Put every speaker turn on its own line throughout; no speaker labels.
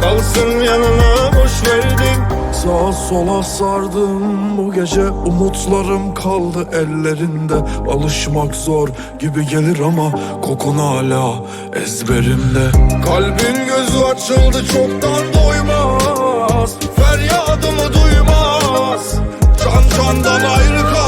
Kalsın yanına boş verdim
Sağa sola sardım. Bu gece Umutlarım kaldı ellerinde. Alışmak zor gibi gelir ama Kokun hala ezberimde.
Kalbin gözü açıldı çoktan doymaz. Feryadımı duymaz. Can candan ayrı Kalmaz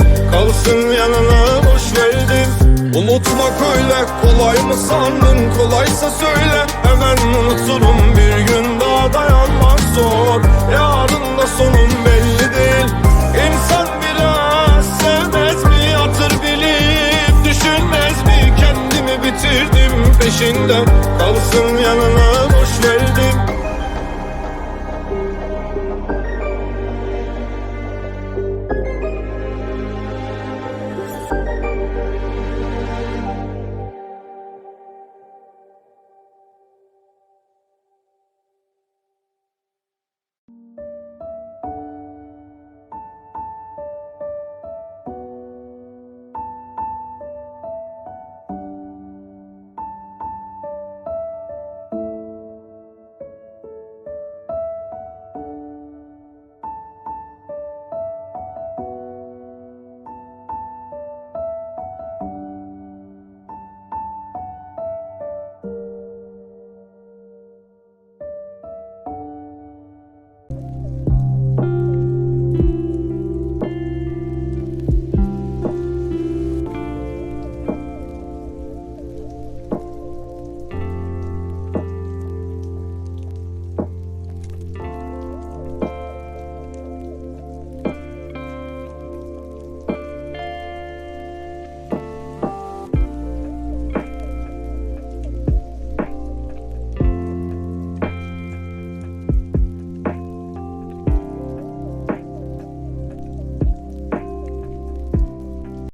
Kalsın yanına boş verdim Unutmak öyle kolay mı sandın? Kolaysa söyle. Hemen unuturum bir gün daha dayanmak zor. Yarın da sonum belli değil. İnsan biraz sevmez mi? Hatır bilip Düşünmez mi? Kendimi bitirdim peşinde Kalsın